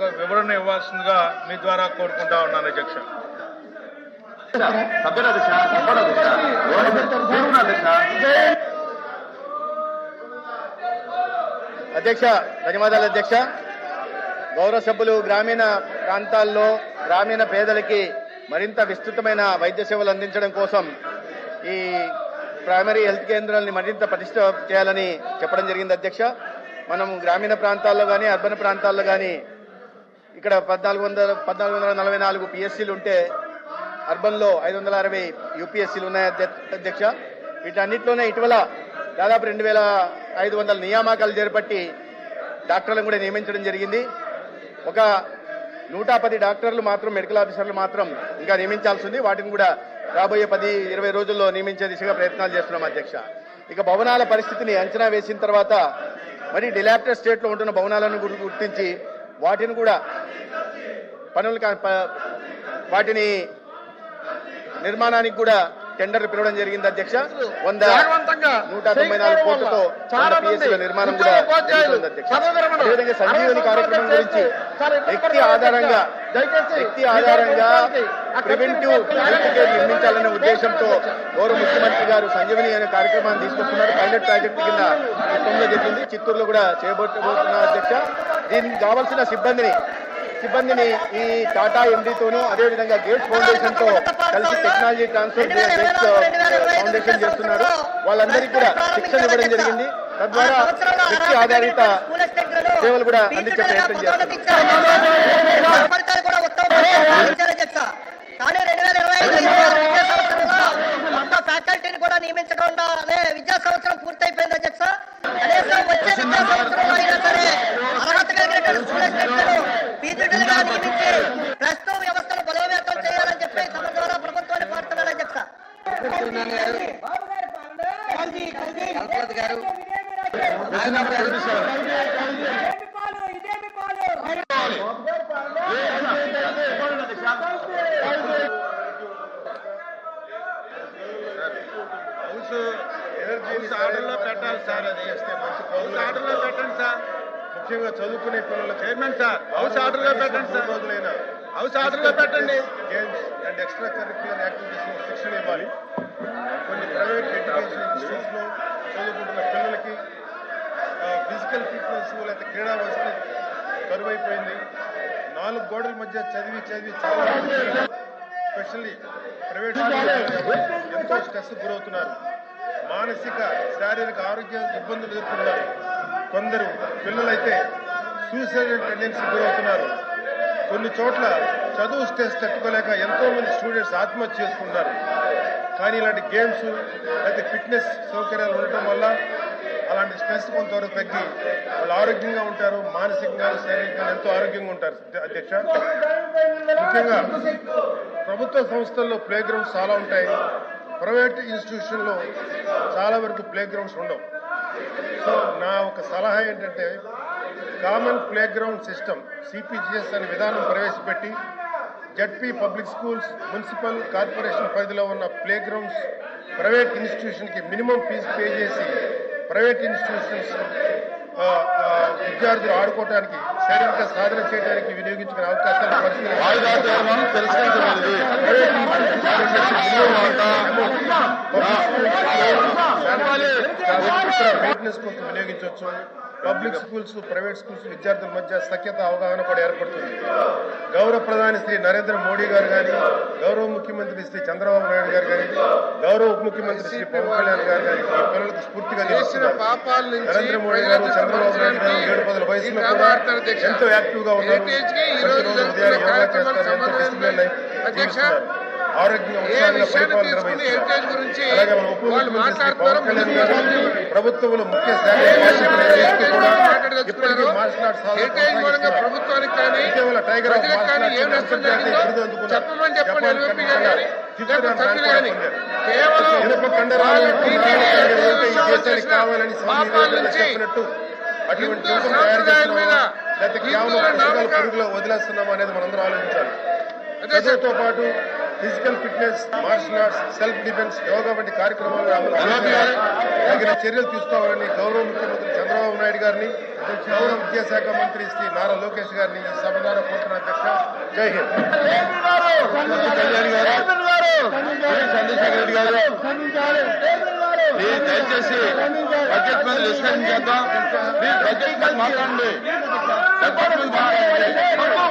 ఒక వివరణ ఇవ్వాల్సిందిగా మీ ద్వారా కోరుకుంటా ఉన్నాను అధ్యక్ష. అధ్యక్ష అధ్యక్ష అధ్యక్ష ధన్యవాదాలు అధ్యక్ష. గౌరవ సభ్యులు గ్రామీణ ప్రాంతాల్లో గ్రామీణ పేదలకి మరింత విస్తృతమైన వైద్య సేవలు అందించడం కోసం ఈ ప్రైమరీ హెల్త్ కేంద్రాలని మరింత పటిష్ట చేయాలని చెప్పడం జరిగింది అధ్యక్ష. మనం గ్రామీణ ప్రాంతాల్లో కానీ అర్బన్ ప్రాంతాల్లో కానీ ఇక్కడ పద్నాలుగు వందల పద్నాలుగు వందల నలభై నాలుగు పిఎస్సీలు ఉంటే అర్బన్లో ఐదు వందల అరవై యూపీఎస్సీలు ఉన్నాయి అధ్య- అధ్యక్ష. వీటన్నిటిలోనే ఇటీవల దాదాపు రెండు వేల ఐదు వందల నియామకాలు చేపట్టి డాక్టర్లను కూడా నియమించడం జరిగింది. ఒక నూట పది డాక్టర్లు మాత్రం మెడికల్ ఆఫీసర్లు మాత్రం ఇంకా నియమించాల్సి ఉంది. వాటిని కూడా రాబోయే పది ఇరవై రోజుల్లో నియమించే దిశగా ప్రయత్నాలు చేస్తున్నాం అధ్యక్ష. ఇక భవనాల పరిస్థితిని అంచనా వేసిన తర్వాత మరి డిలాప్టర్ స్టేట్లో ఉంటున్న భవనాలను గుర్తించి వాటిని కూడా పనులు వాటిని నిర్మాణానికి కూడా టెండర్ పిలవడం జరిగింది అధ్యక్ష. వంద నూట తొంభై నాలుగు కోట్లతో నిర్మాణం కూడా అదేవిధంగా సంజీవని కార్యక్రమం గురించి వ్యక్తి ఆధారంగా వ్యక్తి ఆధారంగా ప్రివెంటివ్ హెల్త్ నిర్మించాలనే ఉద్దేశంతో గౌరవ ముఖ్యమంత్రి గారు సంజీవని అనే కార్యక్రమాన్ని తీసుకొస్తున్నారు. పైలట్ ప్రాజెక్టు కింద చిత్తంలో జరిగింది చిత్తూరులో కూడా చేయబోతున్నారు అధ్యక్ష దీనికి కావాల్సిన సిబ్బందిని సిబ్బందిని ఈ టాటా ఎండీతోనూ అదేవిధంగా గేట్స్ ఫౌండేషన్తో కలిసి టెక్నాలజీ ట్రాన్స్ఫర్ గేట్స్ ఫౌండేషన్ చేస్తున్నారు. వాళ్ళందరికీ కూడా శిక్షణ ఇవ్వడం జరిగింది. తద్వారా వ్యక్తి ఆధారిత సేవలు కూడా అందించే ప్రయత్నం చేస్తున్నారు ఫలితాలు కూడా ఉత్తమమైన సాధించారు అధ్యక్ష కానీ రెండు వేల ఇరవై ఐదు ఇరవై ఆరు విద్యా సంవత్సరంలో కొత్త ఫ్యాకల్టీని వల్ల అదే విద్యా సంవత్సరం పూర్తయిపోయింది అధ్యక్ష కనీసం వచ్చే విద్యా సంవత్సరంలో అయినా సరే అర్హత కలిగినటువంటి స్కూల్ అసిస్టెంట్లను పీజీటీలుగా నియమించి ప్రస్తుత వ్యవస్థను బలోపేతం చేయాలని చెప్పి తమ ద్వారా ప్రభుత్వాన్ని కోరుతున్నారు అధ్యక్ష హౌస్ హౌస్ పెట్టాలి సార్ అది హౌస్ ఆర్డర్లో పెట్టండి సార్. ముఖ్యంగా చదువుకునే పిల్లలు చైర్మన్ సార్ హౌస్ ఆర్డర్లో పెట్టండి సార్. రోజులైనా హౌస్ ఆర్డర్లో పెట్టండి. Games and extracurricular activities శిక్షణ ఇవ్వాలి. కొన్ని ప్రైవేట్ ఎడ్యుకేషన్ ఇన్స్టిట్యూట్స్లో చదువుకుంటున్న పిల్లలకి ఫిజికల్ ఫిట్నెస్ లేకపోతే క్రీడా వసతి కరువైపోయింది. నాలుగు గోడల మధ్య చదివి చదివి చాలా స్పెషల్లీ ప్రైవేట్ ఎంతో స్ట్రెస్ గురవుతున్నారు. మానసిక శారీరక ఆరోగ్య ఇబ్బందులు ఎదుర్కొన్నారు. కొందరు పిల్లలైతే సూసైడ్ టెండెన్సీ గురవుతున్నారు. కొన్ని చోట్ల చదువు స్ట్రెస్ తట్టుకోలేక ఎంతో మంది స్టూడెంట్స్ ఆత్మహత్య చేసుకుంటున్నారు. కానీ ఇలాంటి గేమ్స్ అయితే ఫిట్నెస్ సౌకర్యాలు ఉండటం వల్ల అలాంటి స్ట్రెస్ కొంతవరకు తగ్గి వాళ్ళు ఆరోగ్యంగా ఉంటారు మానసికంగా శారీరకంగా ఎంతో ఆరోగ్యంగా ఉంటారు. అధ్యక్ష ముఖ్యంగా ప్రభుత్వ సంస్థల్లో ప్లే గ్రౌండ్స్ చాలా ఉంటాయి. ప్రైవేట్ ఇన్స్టిట్యూషన్లో చాలా వరకు ప్లే గ్రౌండ్స్ ఉండవు. సో నా ఒక సలహా ఏంటంటే common playground system CPGS అనే విధానం ప్రవేశపెట్టి ZP public schools municipal corporation పరిధిలో ఉన్న ప్లే గ్రౌండ్స్ ప్రైవేట్ ఇన్స్టిట్యూషన్కి మినిమం ఫీజు పే చేసి ప్రైవేట్ ఇన్స్టిట్యూషన్స్ విద్యార్థులు ఆడుకోవడానికి శారీరక సాధన చేయడానికి వినియోగించుకునే అవకాశాలు పరిస్థితులు మెయింటెనెన్స్ కోసం వినియోగించవచ్చు. పబ్లిక్ స్కూల్స్ ప్రైవేట్ స్కూల్స్ విద్యార్థుల మధ్య సఖ్యత అవగాహన కూడా ఏర్పడుతుంది. గౌరవ ప్రధాని శ్రీ నరేంద్ర మోడీ గారు కానీ గౌరవ ముఖ్యమంత్రి శ్రీ చంద్రబాబు నాయుడు గారు కానీ గౌరవ ఉప ముఖ్యమంత్రి శ్రీ పవన్ కళ్యాణ్ గారు కానీ ఈ పిల్లలకు స్ఫూర్తిగా నరేంద్ర మోడీ గారు చంద్రబాబు నాయుడు గారు ఏడు పదుల వయసులో కూడా ఎంతో యాక్టివ్గా ఉన్నారు యోగా చేస్తారు ఎంతో డిసిప్లిన్ లైఫ్ ప్రభుత్వంలో ముఖ్య కావాలని చెప్పినట్టు అటువంటి తయారు చేస్తున్నామా లేకపోతే కేవలం పురుగులో వదిలేస్తున్నామా అనేది మనందరం ఆలోచించాలి. చదువుతో పాటు physical fitness martial arts self defence yoga వంటి కార్యక్రమాలను అమలు చేయాలని తగిన చర్యలు తీసుకోవాలని గౌరవ ముఖ్యమంత్రి చంద్రబాబు నాయుడు గారిని గౌరవ విద్యాశాఖ మంత్రి శ్రీ నారా లోకేష్ గారిని ఈ సభ ద్వారా కోరుతున్న అధ్యక్ష జై హింద్. కళ్యాణ్ గారు చంద్రశేఖర్ రెడ్డి గారు దయచేసి బడ్జెట్ మీద డిస్కషన్ చేద్దాం. ప్లీజ్ బడ్జెట్ మీద మాట్లాడండి బడ్జెట్ మీద మాట్లాడండి